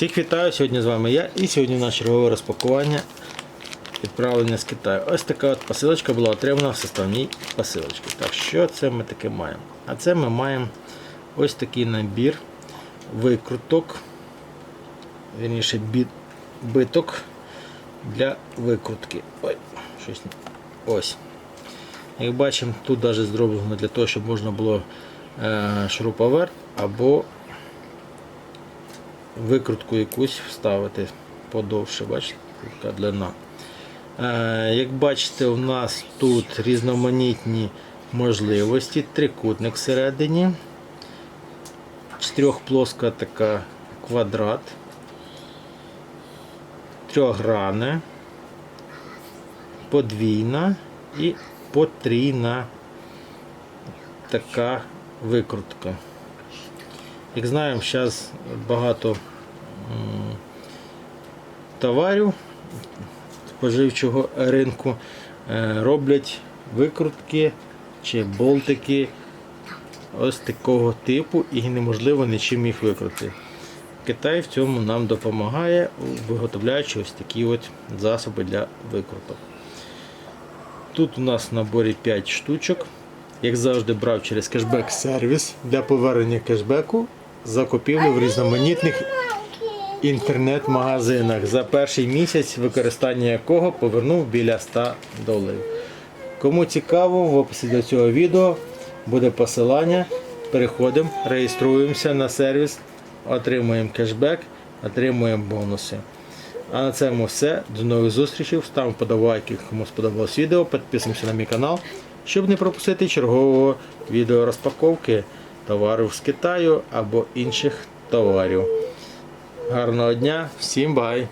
Всіх вітаю, сьогодні з вами я і сьогодні нас чергове розпакування відправлення з Китаю. Ось така от посилочка була отримана в составній посилочці. Так, що це ми таке маємо? А це ми маємо ось такий набір викруток, вірніше биток для викрутки. Ой, щось ось. Як бачимо, тут навіть зроблено для того, щоб можна було е, шуруповерт або викрутку якусь вставити подовше, бачите, така длина. Е, як бачите, у нас тут різноманітні можливості, трикутник всередині, чотирьохплоска така квадрат, трьохгране, подвійна і потрійна така викрутка. Як знаємо, зараз багато товарів споживчого ринку е, роблять викрутки чи болтики ось такого типу і неможливо нічим їх викрутити. Китай в цьому нам допомагає, виготовляючи ось такі от засоби для викруток. Тут у нас в наборі 5 штучок. Як завжди, брав через кешбек сервіс для повернення кешбеку закупівлю в різноманітних інтернет-магазинах, за перший місяць використання якого повернув біля 100 доларів. Кому цікаво, в описі до цього відео буде посилання. Переходимо, реєструємося на сервіс, отримуємо кешбек, отримуємо бонуси. А на цьому все. До нових зустрічей. Ставимо подобайки, кому сподобалось відео, підписуємося на мій канал, щоб не пропустити чергового відео розпаковки товарів з Китаю або інших товарів. Гарного дня, всім бай!